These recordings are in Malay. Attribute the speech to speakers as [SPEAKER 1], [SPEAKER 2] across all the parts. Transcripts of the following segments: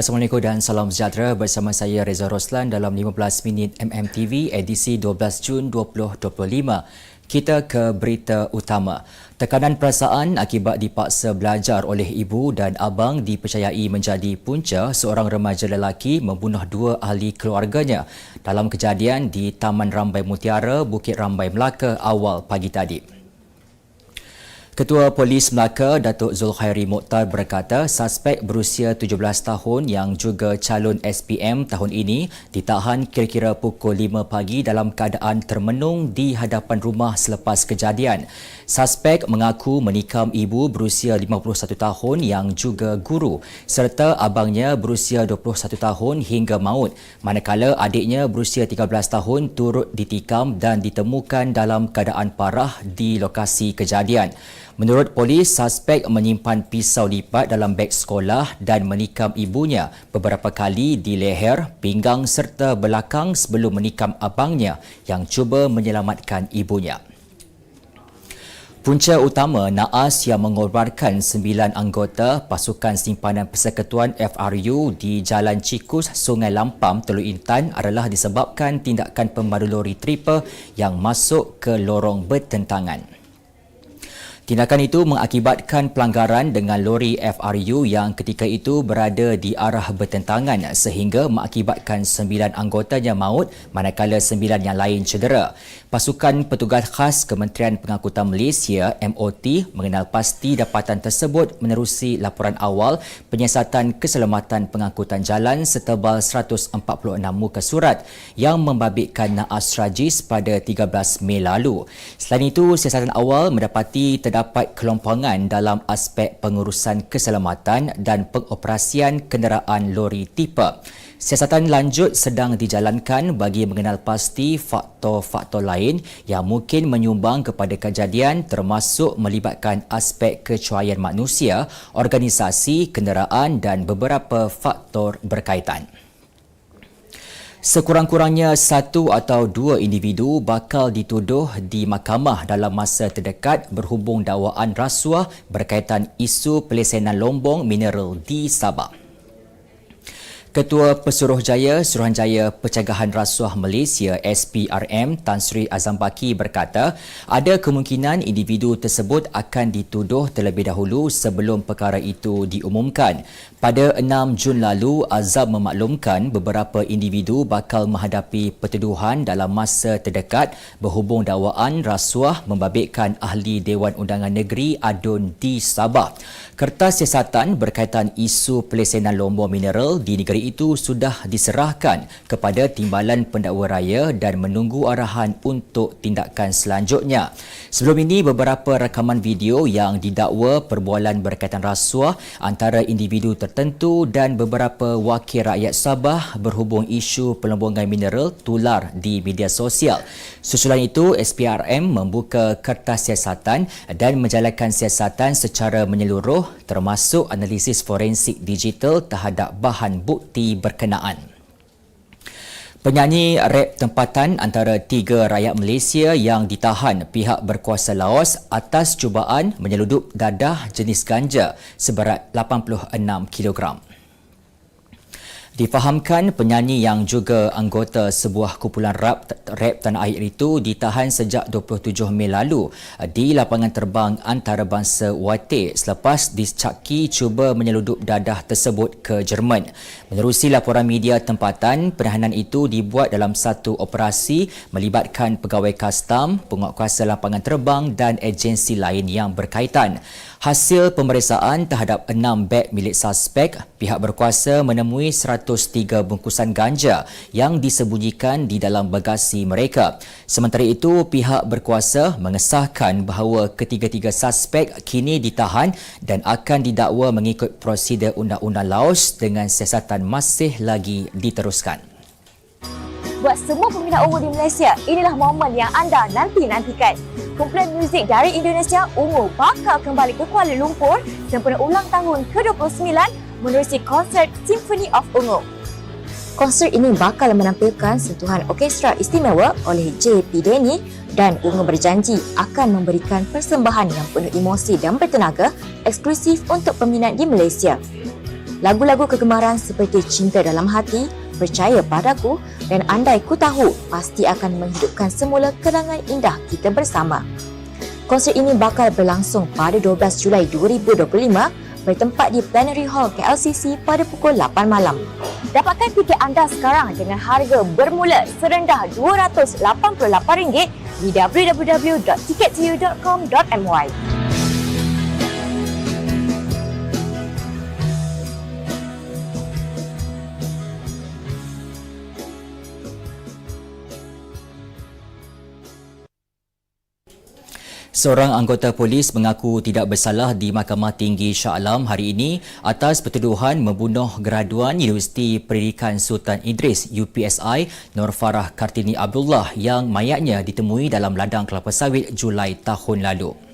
[SPEAKER 1] Assalamualaikum dan salam sejahtera bersama saya Reza Roslan dalam 15 minit MMTV edisi 12 Jun 2025. Kita ke berita utama. Tekanan perasaan akibat dipaksa belajar oleh ibu dan abang dipercayai menjadi punca seorang remaja lelaki membunuh dua ahli keluarganya dalam kejadian di Taman Rambai Mutiara, Bukit Rambai, Melaka awal pagi tadi. Ketua Polis Melaka Datuk Zulkhairi Mokhtar berkata suspek berusia 17 tahun yang juga calon SPM tahun ini ditahan kira-kira pukul 5 pagi dalam keadaan termenung di hadapan rumah selepas kejadian. Suspek mengaku menikam ibu berusia 51 tahun yang juga guru serta abangnya berusia 21 tahun hingga maut manakala adiknya berusia 13 tahun turut ditikam dan ditemukan dalam keadaan parah di lokasi kejadian. Menurut polis, suspek menyimpan pisau lipat dalam beg sekolah dan menikam ibunya beberapa kali di leher, pinggang serta belakang sebelum menikam abangnya yang cuba menyelamatkan ibunya. Punca utama naas yang mengorbankan sembilan anggota pasukan simpanan persekutuan FRU di Jalan Cikus, Sungai Lampam, Teluk Intan adalah disebabkan tindakan pemadu lori tripa yang masuk ke lorong bertentangan. Tindakan itu mengakibatkan pelanggaran dengan lori FRU yang ketika itu berada di arah bertentangan sehingga mengakibatkan sembilan anggotanya maut manakala sembilan yang lain cedera. Pasukan Petugas Khas Kementerian Pengangkutan Malaysia MOT mengenal pasti dapatan tersebut menerusi laporan awal penyiasatan keselamatan pengangkutan jalan setebal 146 muka surat yang membabitkan naas tragis pada 13 Mei lalu. Selain itu, siasatan awal mendapati terdapat terdapat kelompangan dalam aspek pengurusan keselamatan dan pengoperasian kenderaan lori tipe. Siasatan lanjut sedang dijalankan bagi mengenal pasti faktor-faktor lain yang mungkin menyumbang kepada kejadian termasuk melibatkan aspek kecuaian manusia, organisasi, kenderaan dan beberapa faktor berkaitan. Sekurang-kurangnya satu atau dua individu bakal dituduh di mahkamah dalam masa terdekat berhubung dakwaan rasuah berkaitan isu pelesenan lombong mineral di Sabah. Ketua Pesuruhjaya Suruhanjaya Pencegahan Rasuah Malaysia SPRM Tan Sri Azam Baki berkata ada kemungkinan individu tersebut akan dituduh terlebih dahulu sebelum perkara itu diumumkan. Pada 6 Jun lalu, Azam memaklumkan beberapa individu bakal menghadapi pertuduhan dalam masa terdekat berhubung dakwaan rasuah membabitkan ahli Dewan Undangan Negeri Adun di Sabah. Kertas siasatan berkaitan isu pelesenan lombor mineral di negeri itu sudah diserahkan kepada Timbalan Pendakwa Raya dan menunggu arahan untuk tindakan selanjutnya. Sebelum ini, beberapa rakaman video yang didakwa perbualan berkaitan rasuah antara individu tertentu dan beberapa wakil rakyat Sabah berhubung isu pelombongan mineral tular di media sosial. Susulan itu, SPRM membuka kertas siasatan dan menjalankan siasatan secara menyeluruh termasuk analisis forensik digital terhadap bahan bukti bukti berkenaan. Penyanyi rap tempatan antara tiga rakyat Malaysia yang ditahan pihak berkuasa Laos atas cubaan menyeludup dadah jenis ganja seberat 86 kilogram. Difahamkan penyanyi yang juga anggota sebuah kumpulan rap, rap tanah air itu ditahan sejak 27 Mei lalu di lapangan terbang antarabangsa Wate selepas discaki cuba menyeludup dadah tersebut ke Jerman. Menerusi laporan media tempatan, penahanan itu dibuat dalam satu operasi melibatkan pegawai kastam, penguatkuasa lapangan terbang dan agensi lain yang berkaitan. Hasil pemeriksaan terhadap enam beg milik suspek, pihak berkuasa menemui 103 bungkusan ganja yang disembunyikan di dalam bagasi mereka. Sementara itu, pihak berkuasa mengesahkan bahawa ketiga-tiga suspek kini ditahan dan akan didakwa mengikut prosedur undang-undang Laos dengan siasatan masih lagi diteruskan.
[SPEAKER 2] Buat semua peminat ungu di Malaysia, inilah momen yang anda nanti-nantikan kumpulan muzik dari Indonesia Ungu bakal kembali ke Kuala Lumpur sempena ulang tahun ke-29 menerusi konsert Symphony of Ungu. Konsert ini bakal menampilkan sentuhan orkestra istimewa oleh J.P. Denny dan Ungu berjanji akan memberikan persembahan yang penuh emosi dan bertenaga eksklusif untuk peminat di Malaysia. Lagu-lagu kegemaran seperti Cinta Dalam Hati, Percaya Padaku dan Andai Ku Tahu pasti akan menghidupkan semula kenangan indah kita bersama. Konsert ini bakal berlangsung pada 12 Julai 2025 bertempat di Plenary Hall KLCC pada pukul 8 malam. Dapatkan tiket anda sekarang dengan harga bermula serendah RM288 di www.tickettoyou.com.my.
[SPEAKER 1] Seorang anggota polis mengaku tidak bersalah di Mahkamah Tinggi Shah Alam hari ini atas pertuduhan membunuh graduan Universiti Pendidikan Sultan Idris UPSI Nur Farah Kartini Abdullah yang mayatnya ditemui dalam ladang kelapa sawit Julai tahun lalu.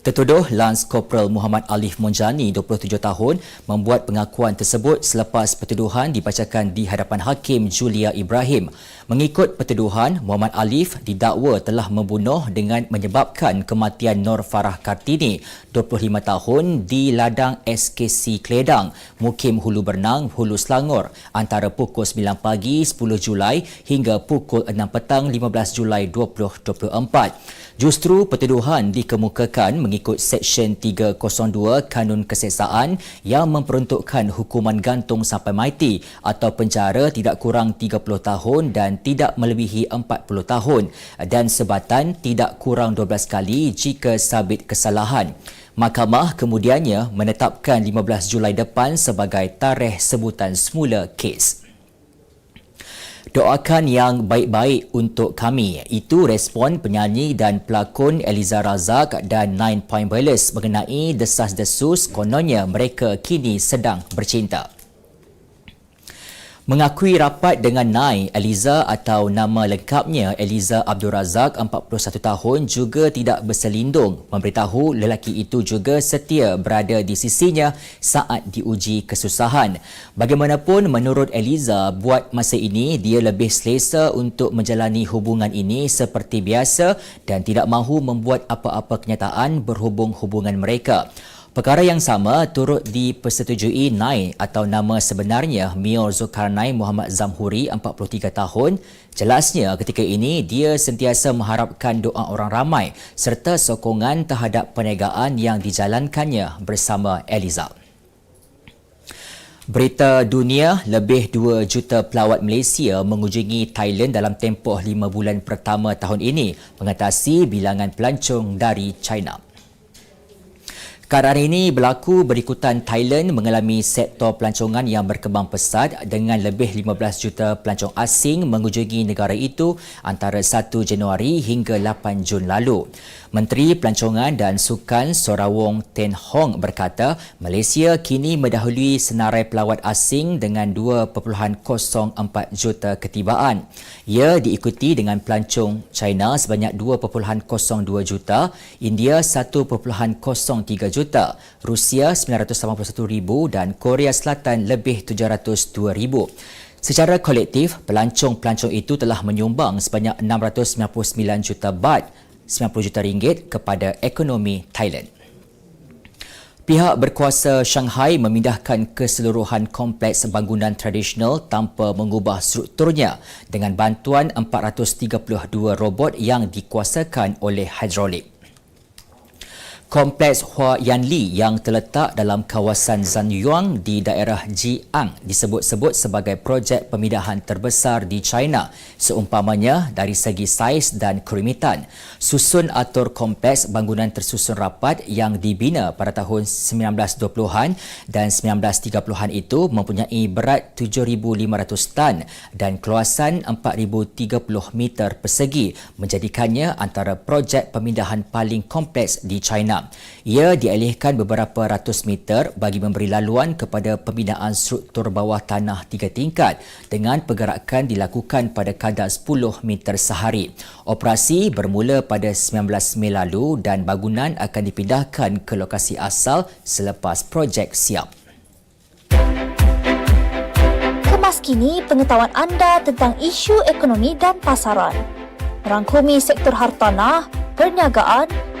[SPEAKER 1] Tertuduh Lance Corporal Muhammad Alif Monjani, 27 tahun, membuat pengakuan tersebut selepas pertuduhan dibacakan di hadapan Hakim Julia Ibrahim. Mengikut pertuduhan, Muhammad Alif didakwa telah membunuh dengan menyebabkan kematian Nur Farah Kartini, 25 tahun, di ladang SKC Kledang, Mukim Hulu Bernang, Hulu Selangor, antara pukul 9 pagi 10 Julai hingga pukul 6 petang 15 Julai 2024. Justru pertuduhan dikemukakan mengikut Seksyen 302 Kanun Keseksaan yang memperuntukkan hukuman gantung sampai mati atau penjara tidak kurang 30 tahun dan tidak melebihi 40 tahun dan sebatan tidak kurang 12 kali jika sabit kesalahan. Mahkamah kemudiannya menetapkan 15 Julai depan sebagai tarikh sebutan semula kes. Doakan yang baik-baik untuk kami. Itu respon penyanyi dan pelakon Eliza Razak dan Nine Point Boilers mengenai desas-desus kononnya mereka kini sedang bercinta. Mengakui rapat dengan Nai, Eliza atau nama lengkapnya Eliza Abdul Razak, 41 tahun juga tidak berselindung memberitahu lelaki itu juga setia berada di sisinya saat diuji kesusahan. Bagaimanapun menurut Eliza, buat masa ini dia lebih selesa untuk menjalani hubungan ini seperti biasa dan tidak mahu membuat apa-apa kenyataan berhubung hubungan mereka. Perkara yang sama turut dipersetujui Nai atau nama sebenarnya Mior Zulkarnain Muhammad Zamhuri 43 tahun. Jelasnya ketika ini dia sentiasa mengharapkan doa orang ramai serta sokongan terhadap perniagaan yang dijalankannya bersama Eliza. Berita dunia, lebih 2 juta pelawat Malaysia mengunjungi Thailand dalam tempoh 5 bulan pertama tahun ini mengatasi bilangan pelancong dari China. Keadaan ini berlaku berikutan Thailand mengalami sektor pelancongan yang berkembang pesat dengan lebih 15 juta pelancong asing mengunjungi negara itu antara 1 Januari hingga 8 Jun lalu. Menteri Pelancongan dan Sukan Sorawong Ten Hong berkata Malaysia kini mendahului senarai pelawat asing dengan 2.04 juta ketibaan. Ia diikuti dengan pelancong China sebanyak 2.02 juta, India 1.03 juta, Rusia 981 ribu dan Korea Selatan lebih 702 ribu. Secara kolektif, pelancong-pelancong itu telah menyumbang sebanyak 699 juta baht 90 juta ringgit kepada ekonomi Thailand. Pihak berkuasa Shanghai memindahkan keseluruhan kompleks bangunan tradisional tanpa mengubah strukturnya dengan bantuan 432 robot yang dikuasakan oleh hidrolik. Kompleks Hua Yanli yang terletak dalam kawasan Zanyuan di daerah Jiang disebut-sebut sebagai projek pemindahan terbesar di China seumpamanya dari segi saiz dan kerumitan. Susun atur kompleks bangunan tersusun rapat yang dibina pada tahun 1920-an dan 1930-an itu mempunyai berat 7,500 tan dan keluasan 4,030 meter persegi menjadikannya antara projek pemindahan paling kompleks di China. Ia dialihkan beberapa ratus meter bagi memberi laluan kepada pembinaan struktur bawah tanah tiga tingkat dengan pergerakan dilakukan pada kadar 10 meter sehari. Operasi bermula pada 19 Mei lalu dan bangunan akan dipindahkan ke lokasi asal selepas projek siap.
[SPEAKER 3] Kemas kini pengetahuan anda tentang isu ekonomi dan pasaran. Rangkumi sektor hartanah, perniagaan,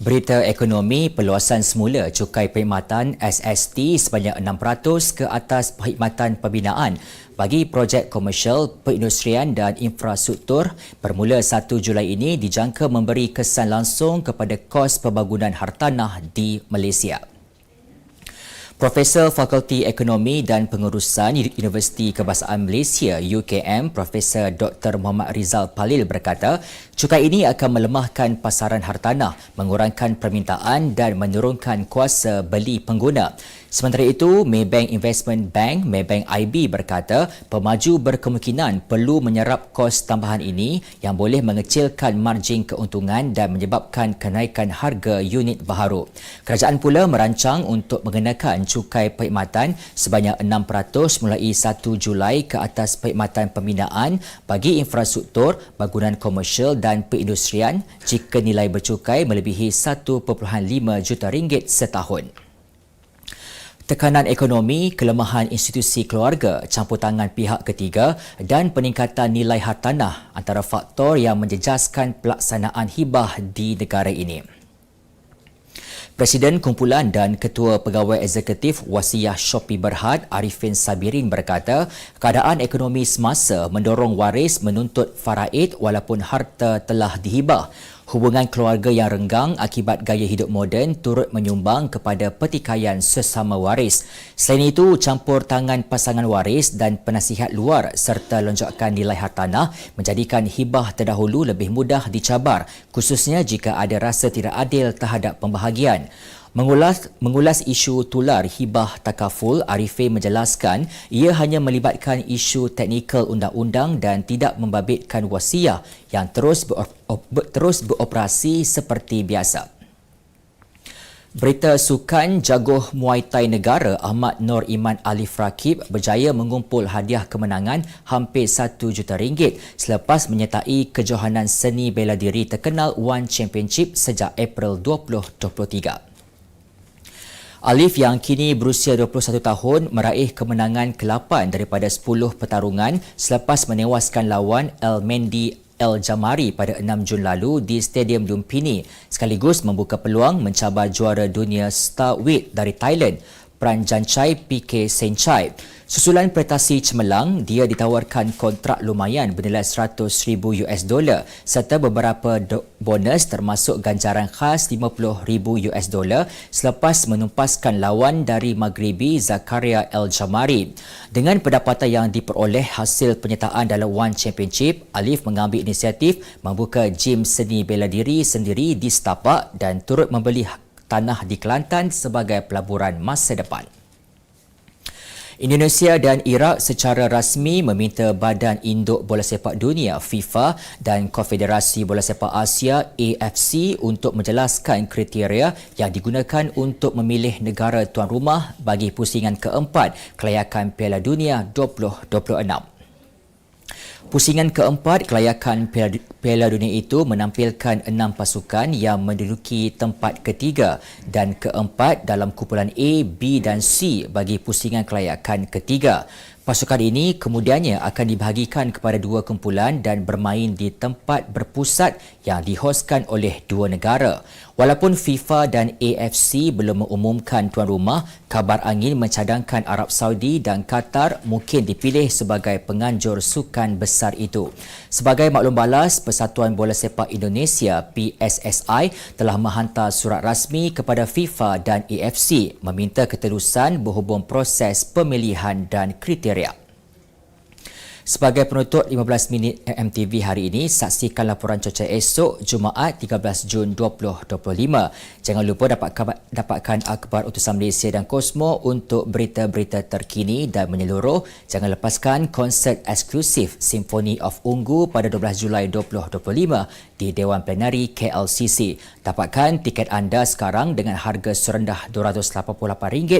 [SPEAKER 1] Berita ekonomi peluasan semula cukai perkhidmatan SST sebanyak 6% ke atas perkhidmatan pembinaan bagi projek komersial, perindustrian dan infrastruktur bermula 1 Julai ini dijangka memberi kesan langsung kepada kos pembangunan hartanah di Malaysia. Profesor Fakulti Ekonomi dan Pengurusan Universiti Kebangsaan Malaysia UKM Profesor Dr. Muhammad Rizal Palil berkata, cukai ini akan melemahkan pasaran hartanah, mengurangkan permintaan dan menurunkan kuasa beli pengguna. Sementara itu, Maybank Investment Bank, Maybank IB berkata pemaju berkemungkinan perlu menyerap kos tambahan ini yang boleh mengecilkan margin keuntungan dan menyebabkan kenaikan harga unit baharu. Kerajaan pula merancang untuk mengenakan cukai perkhidmatan sebanyak 6% mulai 1 Julai ke atas perkhidmatan pembinaan bagi infrastruktur, bangunan komersial dan perindustrian jika nilai bercukai melebihi 1.5 juta ringgit setahun. Tekanan ekonomi, kelemahan institusi keluarga, campur tangan pihak ketiga dan peningkatan nilai hartanah antara faktor yang menjejaskan pelaksanaan hibah di negara ini. Presiden Kumpulan dan Ketua Pegawai Eksekutif Wasiyah Shopee Berhad Arifin Sabirin berkata, keadaan ekonomi semasa mendorong waris menuntut faraid walaupun harta telah dihibah. Hubungan keluarga yang renggang akibat gaya hidup moden turut menyumbang kepada pertikaian sesama waris. Selain itu, campur tangan pasangan waris dan penasihat luar serta lonjakan nilai hartanah menjadikan hibah terdahulu lebih mudah dicabar khususnya jika ada rasa tidak adil terhadap pembahagian. Mengulas, mengulas isu tular hibah takaful, Arifin menjelaskan ia hanya melibatkan isu teknikal undang-undang dan tidak membabitkan wasiah yang terus, ber, terus beroperasi seperti biasa. Berita sukan jaguh Muay Thai negara Ahmad Nur Iman Alif Rakib berjaya mengumpul hadiah kemenangan hampir 1 juta ringgit selepas menyertai kejohanan seni bela diri terkenal One Championship sejak April 2023. Alif yang kini berusia 21 tahun meraih kemenangan ke-8 daripada 10 pertarungan selepas menewaskan lawan El Mendy El Jamari pada 6 Jun lalu di Stadium Lumpini sekaligus membuka peluang mencabar juara dunia Star dari Thailand Pranjanchai PK Senchai. Susulan prestasi cemerlang, dia ditawarkan kontrak lumayan bernilai 100,000 US dollar serta beberapa bonus termasuk ganjaran khas 50,000 US dollar selepas menumpaskan lawan dari Maghribi Zakaria El Jamari. Dengan pendapatan yang diperoleh hasil penyertaan dalam One Championship, Alif mengambil inisiatif membuka gym seni bela diri sendiri di Setapak dan turut membeli tanah di Kelantan sebagai pelaburan masa depan. Indonesia dan Iraq secara rasmi meminta Badan Induk Bola Sepak Dunia FIFA dan Konfederasi Bola Sepak Asia AFC untuk menjelaskan kriteria yang digunakan untuk memilih negara tuan rumah bagi pusingan keempat kelayakan Piala Dunia 2026. Pusingan keempat kelayakan Piala Dunia itu menampilkan enam pasukan yang menduduki tempat ketiga dan keempat dalam kumpulan A, B dan C bagi pusingan kelayakan ketiga. Pasukan ini kemudiannya akan dibahagikan kepada dua kumpulan dan bermain di tempat berpusat yang dihoskan oleh dua negara. Walaupun FIFA dan AFC belum mengumumkan tuan rumah, kabar angin mencadangkan Arab Saudi dan Qatar mungkin dipilih sebagai penganjur sukan besar itu. Sebagai maklum balas, Persatuan Bola Sepak Indonesia PSSI telah menghantar surat rasmi kepada FIFA dan AFC meminta keterusan berhubung proses pemilihan dan kriteria. Sebagai penutup 15 minit MTV hari ini, saksikan laporan cuaca esok Jumaat 13 Jun 2025. Jangan lupa dapatkan, dapatkan akhbar utusan Malaysia dan Kosmo untuk berita-berita terkini dan menyeluruh. Jangan lepaskan konsert eksklusif Symphony of Ungu pada 12 Julai 2025 di Dewan Plenari KLCC. Dapatkan tiket anda sekarang dengan harga serendah RM288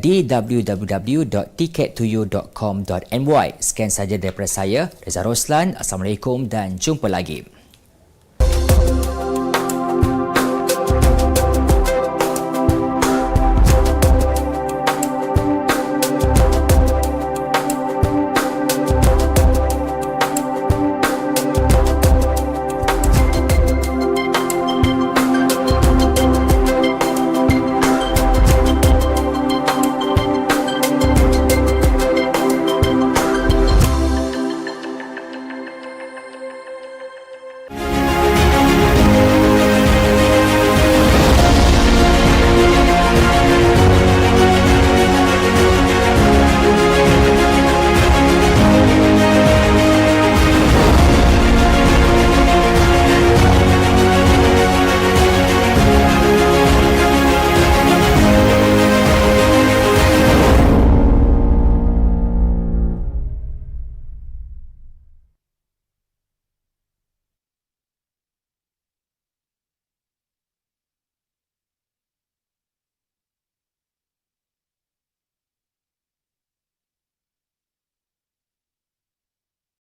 [SPEAKER 1] di www.tickettoyou.com.my. Sekian saja sahaja daripada saya, Reza Roslan. Assalamualaikum dan jumpa lagi.